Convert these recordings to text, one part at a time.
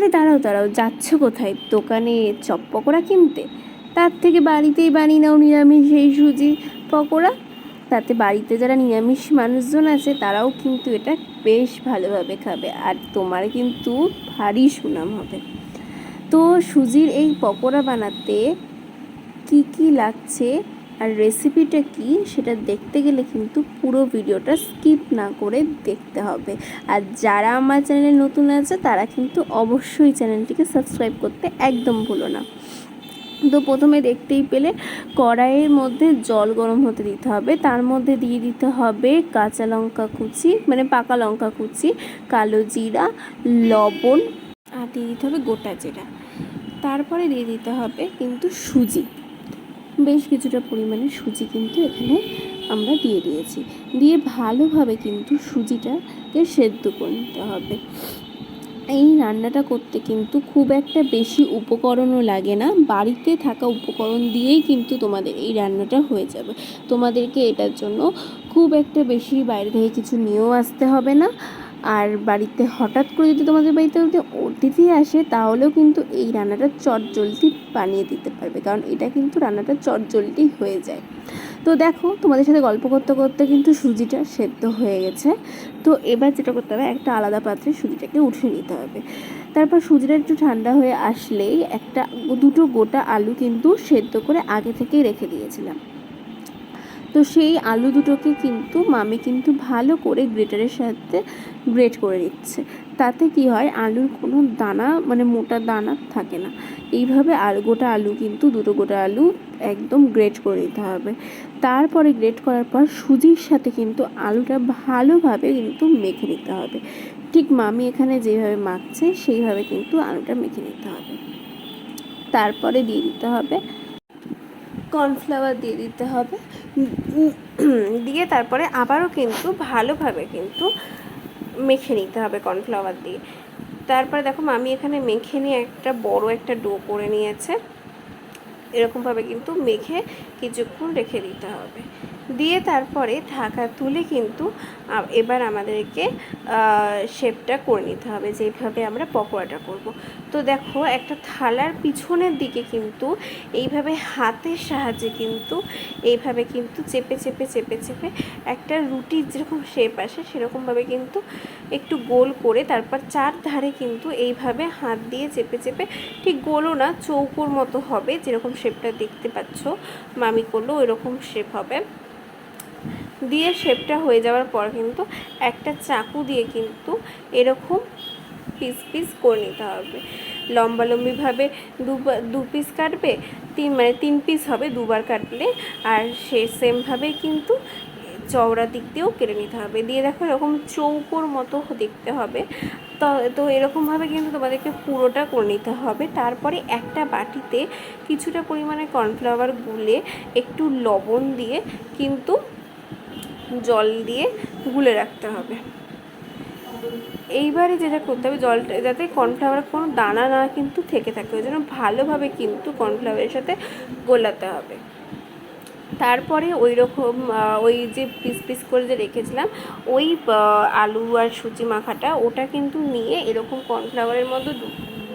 আরে দাঁড়াও দাঁড়াও, যাচ্ছ কোথায়? দোকানে চপ পকোড়া কিনতে? তার থেকে বাড়িতেই বানিয়ে নাও নিরামিষ এই সুজি পকোড়া। তাতে বাড়িতে যারা নিরামিষ মানুষজন আছে, তারাও কিন্তু এটা বেশ ভালোভাবে খাবে। আর তোমার কিন্তু ভারী সুনাম হবে। তো সুজির এই পকোড়া বানাতে কি কি লাগছে? আর রেসিপিটা কি সেটা দেখতে গেলে কিন্তু পুরো ভিডিওটা স্কিপ না করে দেখতে হবে। আর যারা আমার চ্যানেলে নতুন আছে, তারা কিন্তু অবশ্যই চ্যানেলটিকে সাবস্ক্রাইব করতে একদম ভুলো না। তো প্রথমে দেখতেই পেলে কড়াইয়ের মধ্যে জল গরম হতে দিতে হবে। তার মধ্যে দিয়ে দিতে হবে কাঁচা লঙ্কা কুচি মানে পাকা লঙ্কা কুচি, কালো জিরা, লবণ, আর দিয়ে দিতে হবে গোটা জিরা। তারপরে দিয়ে দিতে হবে কিন্তু সুজি। বেশ কিছুটা পরিমাণে সুজি কিন্তু এখানে আমরা দিয়ে দিয়েছি। দিয়ে ভালোভাবে কিন্তু সুজিটাকে সেদ্ধ করে নিতে হবে। এই রান্নাটা করতে কিন্তু খুব একটা বেশি উপকরণও লাগে না। বাড়িতে থাকা উপকরণ দিয়েই কিন্তু তোমাদের এই রান্নাটা হয়ে যাবে। তোমাদেরকে এটার জন্য খুব একটা বেশি বাইরে থেকে কিছু নিয়েও আসতে হবে না। আর বাড়িতে হঠাৎ করে যদি তোমাদের বাড়িতে যদি অতিথি আসে, তাহলেও কিন্তু এই রান্নাটা চটজলদি বানিয়ে দিতে পারবে। কারণ এটা কিন্তু রান্নাটা চটজলদি হয়ে যায়। তো দেখো, তোমাদের সাথে গল্প করতে করতে কিন্তু সুজিটা সেদ্ধ হয়ে গেছে। তো এবার যেটা করতে হবে, একটা আলাদা পাত্রে সুজিটাকে উঠিয়ে নিতে হবে। তারপর সুজিটা একটু ঠান্ডা হয়ে আসলেই একটা, দুটো গোটা আলু কিন্তু সেদ্ধ করে আগে থেকেই রেখে দিয়েছিলাম। তো সেই আলু দুটোকে কিন্তু মামি কিন্তু ভালো করে গ্রেটারের সাথে গ্রেট করে দিচ্ছে তাতে কি হয়, আলুর কোনো দানা মানে মোটা দানা থাকে না। এইভাবে আলু, গোটা আলু কিন্তু দুটো গোটা আলু একদম গ্রেট করে দিতে হবে। তারপরে গ্রেট করার পর সুজির সাথে কিন্তু আলুটা ভালোভাবে কিন্তু মেখে নিতে হবে। ঠিক মামি এখানে যেভাবে মাখছে, সেইভাবে কিন্তু আলুটা মেখে নিতে হবে। তারপরে দিয়ে দিতে হবে, কর্নফ্লাওয়ার দিয়ে দিতে হবে। দিয়ে তারপরে আবারও কিন্তু ভালোভাবে কিন্তু মেখে নিতে হবে কর্নফ্লাওয়ার দিয়ে। তারপরে দেখো আমি এখানে মেখে নিয়ে একটা বড় একটা ডো করে নিয়েছে। এরকমভাবে কিন্তু মেখে কিছুক্ষণ রেখে দিতে হবে। দিয়ে তারপরে ঢাকা তুলে কিন্তু এবার আমাদেরকে শেপটা করে নিতে হবে যেভাবে আমরা পকোড়াটা করব। তো দেখো, একটা থালার পিছনের দিকে কিন্তু এইভাবে হাতের সাহায্যে কিন্তু এইভাবে কিন্তু চেপে চেপে চেপে চেপে একটা রুটির যেরকম শেপ আসে, সেরকমভাবে কিন্তু একটু গোল করে তারপর চার ধারে কিন্তু এইভাবে হাত দিয়ে চেপে চেপে ঠিক গোলও না, চৌকোর মতো হবে যেরকম শেপটা দেখতে পাচ্ছ। মামি করল ওই রকম শেপ হবে। দিয়ে শেপটা হয়ে যাওয়ার পর কিন্তু একটা চাকু দিয়ে কিন্তু এরকম পিস পিস করে নিতে হবে। লম্বালম্বিভাবে দুবার দু পিস কাটবে, তিন মানে তিন পিস হবে দুবার কাটলে। আর সে সেমভাবেই কিন্তু চওড়া দিক দিয়েও কেটে নিতে হবে। দিয়ে দেখো এরকম চৌকোর মতো দেখতে হবে। তো তো এরকমভাবে কিন্তু তোমাদেরকে পুরোটা করে নিতে হবে। তারপরে একটা বাটিতে কিছুটা পরিমাণে কর্নফ্লাওয়ার গুলে একটু লবণ দিয়ে কিন্তু জল দিয়ে গুলে রাখতে হবে। এইবারে যেটা করতে হবে, জলটা, যাতে কর্নফ্লাওয়ার কোনো দানা না কিন্তু থেকে থাকে, ওই জন্য ভালোভাবে কিন্তু কর্নফ্লাওয়ারের সাথে গোলাতে হবে। তারপরে ওই রকম ওই যে পিস পিস করে যে রেখেছিলাম, ওই আলু আর সুজি মাখাটা, ওটা কিন্তু নিয়ে এরকম কর্নফ্লাওয়ারের মধ্যে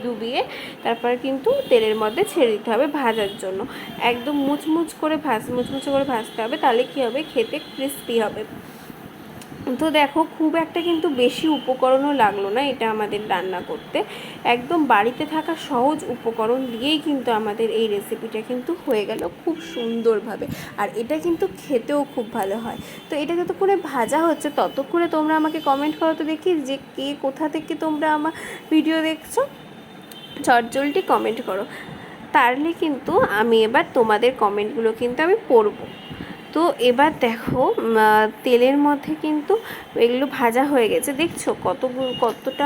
ডুবিয়ে তারপর কিন্তু তেলের মধ্যে ছেড়ে দিতে হবে ভাজার জন্য। একদম মুচমুচ করে ভাজ, মুচমুচে করে ভাজতে হবে, তাহলে কী হবে? খেতে ক্রিস্পি হবে। তো দেখো, খুব একটা কিন্তু বেশি উপকরণও লাগল না এটা আমাদের রান্না করতে। একদম বাড়িতে থাকা সহজ উপকরণ দিয়েই কিন্তু আমাদের এই রেসিপিটা কিন্তু হয়ে গেল খুব সুন্দরভাবে। আর এটা কিন্তু খেতেও খুব ভালো হয়। তো এটা যতক্ষণে ভাজা হচ্ছে, ততক্ষণে তোমরা আমাকে কমেন্ট করো তো দেখি যে কে কোথা থেকে তোমরা আমার ভিডিও দেখছ। চটজলটি কমেন্ট করো। তাহলে কিন্তু আমি এবার তোমাদের কমেন্টগুলো কিন্তু আমি পড়ব। তো এবার দেখো তেলের মধ্যে কিন্তু এগুলো ভাজা হয়ে গেছে। দেখছ কত কতটা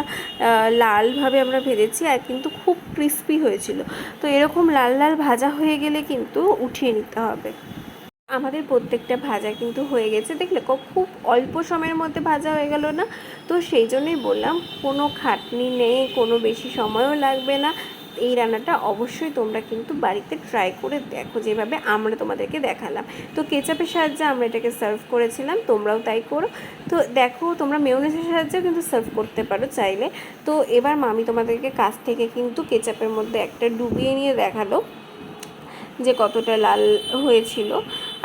লালভাবে আমরা ভেজেছি আর কিন্তু খুব ক্রিস্পি হয়েছিল। তো এরকম লাল লাল ভাজা হয়ে গেলে কিন্তু উঠিয়ে নিতে হবে। আমাদের প্রত্যেকটা ভাজা কিন্তু হয়ে গেছে। দেখলে খুব অল্প সময়ের মধ্যে ভাজা হয়ে গেল না? তো সেই জন্যই বললাম, কোনো খাটনি নেই, কোনো বেশি সময়ও লাগবে না। এই রান্নাটা অবশ্যই তোমরা কিন্তু বাড়িতে ট্রাই করে দেখো, যেভাবে আমরা তোমাদেরকে দেখালাম। তো কেচাপের সাহায্যে আমরা এটাকে সার্ভ করেছিলাম, তোমরাও তাই করো। তো দেখো, তোমরা মেয়নেসের সাহায্যেও কিন্তু সার্ভ করতে পারো চাইলে। তো এবার মামি তোমাদেরকে কাছ থেকে কিন্তু কেচাপের মধ্যে একটা ডুবিয়ে নিয়ে দেখাল, যে কতটা লাল হয়েছিল।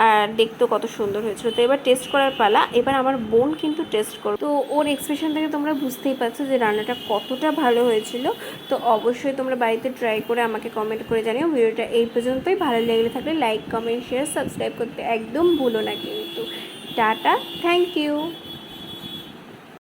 আর দেখতেও কত সুন্দর হয়েছিল। তো এবার টেস্ট করার পালা। এবার আমার বোন কিন্তু টেস্ট করো তো ওর এক্সপ্রেশন থেকে তোমরা বুঝতেই পারছ যে রান্নাটা কতটা ভালো হয়েছিল। তো অবশ্যই তোমরা বাড়িতে ট্রাই করে আমাকে কমেন্ট করে জানিও। ভিডিওটা এই পর্যন্তই। ভালো লেগে থাকলে লাইক কমেন্ট শেয়ার সাবস্ক্রাইব করতে একদম ভুলো না কিন্তু। Tata thank you